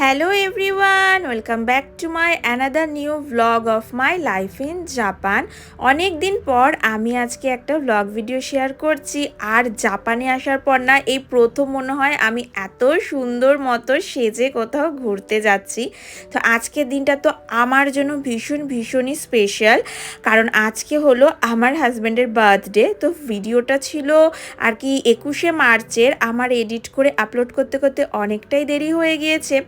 Hello everyone welcome back to my another new vlog of my life in Japan অনেক দিন পর আমি আজকে একটা ভ্লগ ভিডিও শেয়ার করছি। আর জাপানে আসার পর না, এই প্রথম মনে হয় আমি এত সুন্দর মতো সেজে কোথাও ঘুরতে যাচ্ছি। তো আজকের দিনটা তো আমার জন্য ভীষণ, ভীষণই স্পেশাল কারণ আজকে হলো আমার হাজব্যান্ডের বার্থডে তো ভিডিওটা ছিল আর কি একুশে মার্চের। আমার এডিট করে আপলোড করতে করতে অনেকটাই দেরি হয়ে গিয়েছে।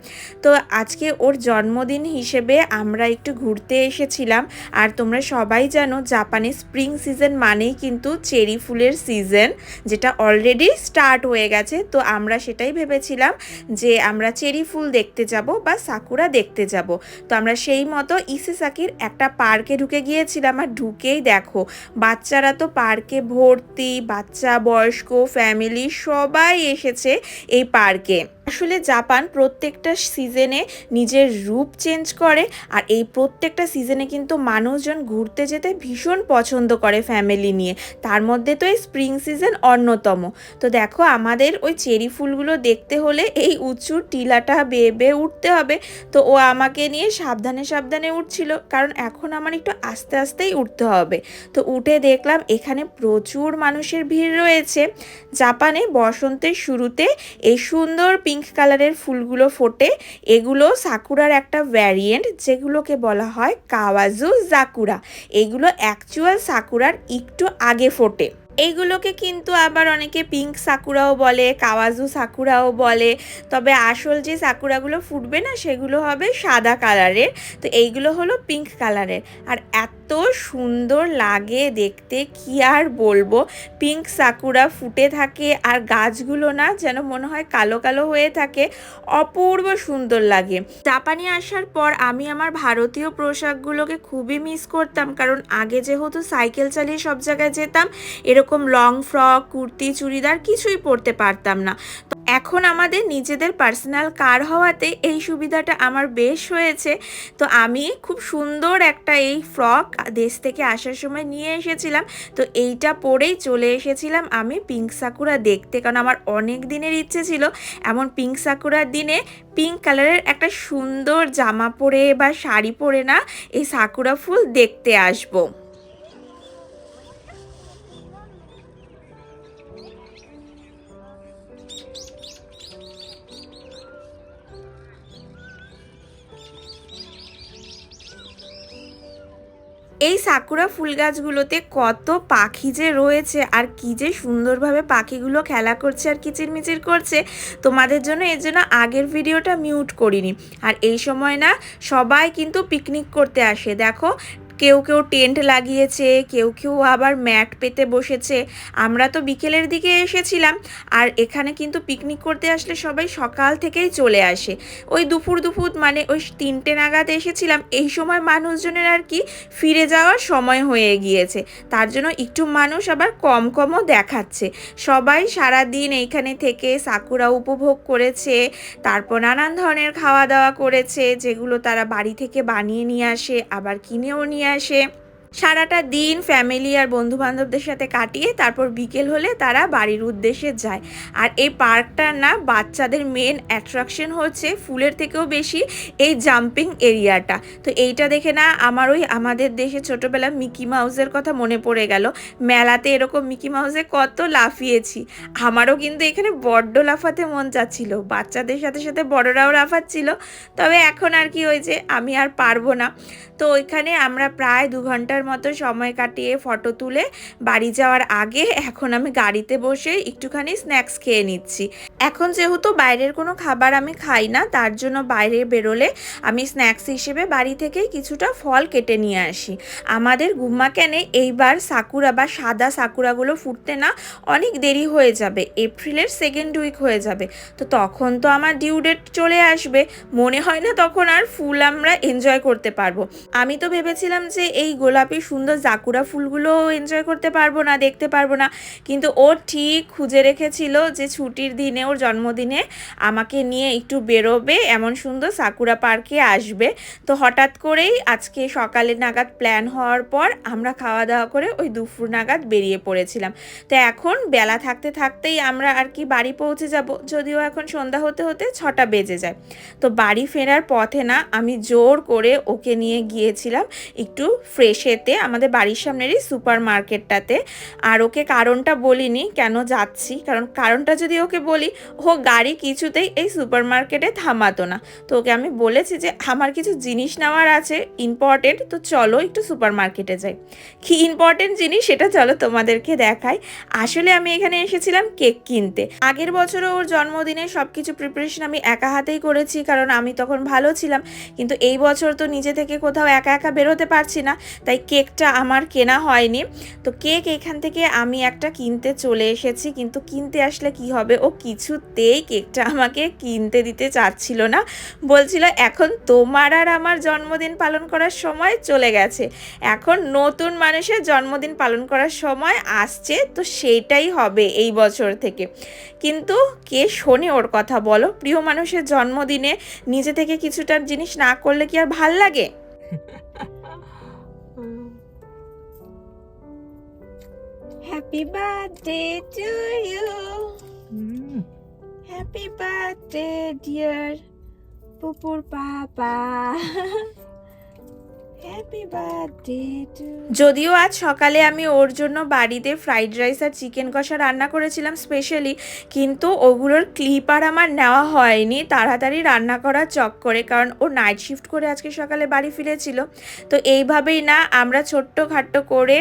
তো আজকে ওর জন্মদিন হিসেবে আমরা একটু ঘুরতে এসেছিলাম। আর তোমরা সবাই জানো জাপানে স্প্রিং সিজন মানেই কিন্তু চেরি ফুলের সিজন, যেটা অলরেডি স্টার্ট হয়ে গেছে। তো আমরা সেটাই ভেবেছিলাম যে আমরা চেরি ফুল দেখতে যাব বা সাকুরা দেখতে যাব। তো আমরা সেই মতো ইসেসাকির একটা পার্কে ঢুকে গিয়েছিলাম। আর ঢুকেই দেখো, বাচ্চারা তো পার্কে ভর্তি, বাচ্চা বয়স্ক ফ্যামিলি সবাই এসেছে এই পার্কে আসলে জাপান প্রত্যেকটা সিজনে নিজের রূপ চেঞ্জ করে, আর এই প্রত্যেকটা সিজনে কিন্তু মানুষজন ঘুরতে যেতে ভীষণ পছন্দ করে ফ্যামিলি নিয়ে। তার মধ্যে তো এই স্প্রিং সিজন অন্যতম। তো দেখো, আমাদের ওই চেরি ফুলগুলো দেখতে হলে এই উঁচু টিলাটা বেয়ে বেয়ে উঠতে হবে। তো ও আমাকে নিয়ে সাবধানে সাবধানে উঠছিল, কারণ এখন আমার একটু আস্তে আস্তেই উঠতে হবে। তো উঠে দেখলাম এখানে প্রচুর মানুষের ভিড় রয়েছে। জাপানে বসন্তের শুরুতে এই সুন্দর পিঙ্ক কালারের ফুলগুলো ফোটে। এগুলো সাকুরার একটা ভ্যারিয়েন্ট যেগুলোকে বলা হয় কাওয়াজু জাকুরা। এগুলো অ্যাকচুয়াল সাকুরার একটু আগে ফোটে। এইগুলোকে কিন্তু আবার অনেকে পিঙ্ক সাকুরাও বলে কাওয়াজু সাকুরাও বলে। তবে আসল যে সাকুরাগুলো ফুটবে না, সেগুলো হবে সাদা কালারের তো এইগুলো হলো পিঙ্ক কালারের আর এত সুন্দর লাগে দেখতে, কি আর বলব? পিঙ্ক সাকুরা ফুটে থাকে, আর গাছগুলো না যেন মনে হয় কালো কালো হয়ে থাকে। অপূর্ব সুন্দর লাগে। জাপানে আসার পর আমি আমার ভারতীয় পোশাকগুলোকে খুবই মিস করতাম। কারণ আগে যেহেতু সাইকেল চালিয়ে সব জায়গায় যেতাম, এরকম লং ফ্রক কুর্তি, চুড়িদার কিছুই পরতে পারতাম না। এখন আমাদের নিজেদের পার্সোনাল কার হওয়াতে এই সুবিধাটা আমার বেশ হয়েছে। তো আমি খুব সুন্দর একটা এই ফ্রক দেশ থেকে আসার সময় নিয়ে এসেছিলাম। তো এইটা পরেই চলে এসেছিলাম আমি পিঙ্ক সাকুরা দেখতে। কারণ আমার অনেক দিনের ইচ্ছে ছিল এমন পিঙ্ক সাকুরার দিনে পিঙ্ক কালারের একটা সুন্দর জামা পরে বা শাড়ি পরে না এই সাকুরা ফুল দেখতে আসব। এই সাকুরা ফুল গাছগুলোতে কত পাখি যে রয়েছে আর কি যে সুন্দরভাবে পাখিগুলো খেলা করছে আর কিচিরমিচির করছে, তোমাদের জন্য এর জন্য আগের ভিডিওটা মিউট করিনি। আর এই সময় না সবাই কিন্তু পিকনিক করতে আসে। দেখো কেউ কেউ টেন্ট লাগিয়েছে, কেউ কেউ আবার ম্যাট পেতে বসেছে। আমরা তো বিকেলের দিকে এসেছিলাম, আর এখানে কিন্তু পিকনিক করতে আসলে সবাই সকাল থেকেই চলে আসে। ওই দুপুর দুপুর মানে ওই তিনটে নাগাদ এসেছিলাম, এই সময় মানুষজনের আর কি ফিরে যাওয়ার সময় হয়ে গিয়েছে। তার জন্য একটু মানুষ আবার কম কমও দেখাচ্ছে। সবাই সারা দিন এইখানে থেকে সাকুরা উপভোগ করেছে, তারপর নানান ধরনের খাওয়া দাওয়া করেছে, যেগুলো তারা বাড়ি থেকে বানিয়ে নিয়ে আসে, আবার কিনেও নিয়ে আসে। সারাটা দিন ফ্যামিলি আর বন্ধু বান্ধবদের সাথে কাটিয়ে তারপর বিকেল হলে তারা বাড়ির উদ্দেশ্যে যায়। আর এই পার্কটার না বাচ্চাদের মেন অ্যাট্রাকশন হচ্ছে ফুলের থেকেও বেশি এই জাম্পিং এরিয়াটা তো এইটা দেখে না আমার ওই আমাদের দেশে ছোটোবেলা মিকি মাউসের কথা মনে পড়ে গেল। মেলাতে এরকম মিকি মাউসে কত লাফিয়েছি। আমারও কিন্তু এখানে বড্ড লাফাতে মন চাচ্ছিল। বাচ্চাদের সাথে সাথে বড়রাও লাফাচ্ছিল। তবে এখন আর কি হয়েছে আমি আর পারব না। তো ওইখানে আমরা প্রায় দু ঘণ্টার মতো সময় কাটিয়ে ফটো তুলে বাড়ি যাওয়ার আগে এখন আমি গাড়িতে বসে একটুখানি স্ন্যাক্স খেয়ে নিচ্ছি। এখন যেহেতু বাইরের কোনো খাবার আমি খাই না, তার জন্য বাইরে বেরোলে আমি স্ন্যাক্স হিসেবে বাড়ি থেকে কিছুটা ফল কেটে নিয়ে আসি। আমাদের গুম্মা ক্যানে এইবার সাকুরা বা সাদা সাকুরাগুলো ফুটতে না অনেক দেরি হয়ে যাবে, এপ্রিলের সেকেন্ড উইক হয়ে যাবে। তো তখন তো আমার ডিউ ডেট চলে আসবে, মনে হয় না তখন আর ফুল আমরা এনজয় করতে পারব। আমি তো ভেবেছিলাম যে এই গোলাপি ওই সুন্দর জাকুরা ফুলগুলো এনজয় করতে পারব না, দেখতে পারব না। কিন্তু ও ঠিক খুঁজে রেখেছিল যে ছুটির দিনে, ওর জন্মদিনে আমাকে নিয়ে একটু বেরোবে, এমন সুন্দর সাকুরা পার্কে আসবে। তো হঠাৎ করেই আজকে সকালে নাগাদ প্ল্যান হওয়ার পর আমরা খাওয়া দাওয়া করে ওই দুপুর নাগাদ বেরিয়ে পড়েছিলাম। তো এখন বেলা থাকতে থাকতেই আমরা আর কি বাড়ি পৌঁছে যাব, যদিও এখন সন্ধ্যা হতে হতে ছটা বেজে যায়। তো বাড়ি ফেরার পথে না, আমি জোর করে ওকে নিয়ে গিয়েছিলাম একটু ফ্রেশেতে আমাদের বাড়ির সামনেরই সুপার মার্কেটটাতে আর ওকে কারণটা বলিনি কেন যাচ্ছি, কারণ কারণটা যদি ওকে বলি, ও গাড়ি কিছুতেই এই সুপার মার্কেটে থামাতো না। তো ওকে আমি বলেছি যে, আমার কিছু জিনিস নেওয়ার আছে ইম্পর্টেন্ট তো চলো একটু সুপার মার্কেটে যাই। কি ইম্পর্টেন্ট জিনিস সেটা চলো তোমাদেরকে দেখাই। আসলে আমি এখানে এসেছিলাম কেক কিনতে। আগের বছরও ওর জন্মদিনে সব কিছু প্রিপারেশন আমি একা হাতেই করেছি, কারণ আমি তখন ভালো ছিলাম। কিন্তু এই বছর তো নিজে থেকে কোথাও একা একা বেরোতে পারছি না, তাই কেকটা আমার কেনা হয়নি। তো কেক এখান থেকে আমি একটা কিনতে চলে এসেছি, কিন্তু কিনতে আসলে কি হবে? ও কিছুতেই কেকটা আমাকে কিনতে দিতে চাচ্ছিল না। বলছিল, এখন তোমার আর আমার জন্মদিন পালন করার সময় চলে গেছে। এখন নতুন মানুষের জন্মদিন পালন করার সময় আসছে, তো সেইটাই হবে এই বছর থেকে। কিন্তু কে শোনে ওর কথা বলো? প্রিয় মানুষের জন্মদিনে নিজে থেকে কিছুটা জিনিস না করলে কি আর ভালো লাগে? Happy birthday to you. Mm. Happy birthday, dear Pupur Papa. যদিও আজ সকালে আমি ওর জন্য বাড়িতে ফ্রাইড রাইস আর চিকেন কষা রান্না করেছিলাম স্পেশালি কিন্তু ওগুলোর ক্লিপ আর আমার নেওয়া হয়নি। তাড়াতাড়ি রান্না করার চক্করে কারণ ও নাইট শিফট করে আজকে সকালে বাড়ি ফিরেছিল। তো এইভাবেই না, আমরা ছোট্ট খাট্ট করে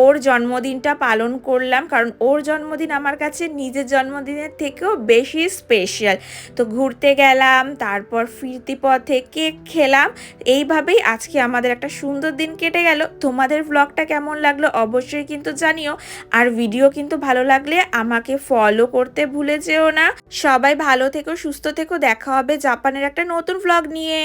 ওর জন্মদিনটা পালন করলাম, কারণ ওর জন্মদিন আমার কাছে নিজের জন্মদিনের থেকেও বেশি স্পেশাল তো ঘুরতে গেলাম, তারপর ফিরতি পথে কেক খেলাম, এইভাবেই আজকে আমাদের একটা সুন্দর দিন কেটে গেল। তোমাদের ব্লগটা কেমন লাগল অবশ্যই কিন্তু জানিও। আর ভিডিও কিন্তু ভালো লাগলে আমাকে ফলো করতে ভুলে যেও না। সবাই ভালো থেকো, সুস্থ থেকো। দেখা হবে জাপানের একটা নতুন ব্লগ নিয়ে।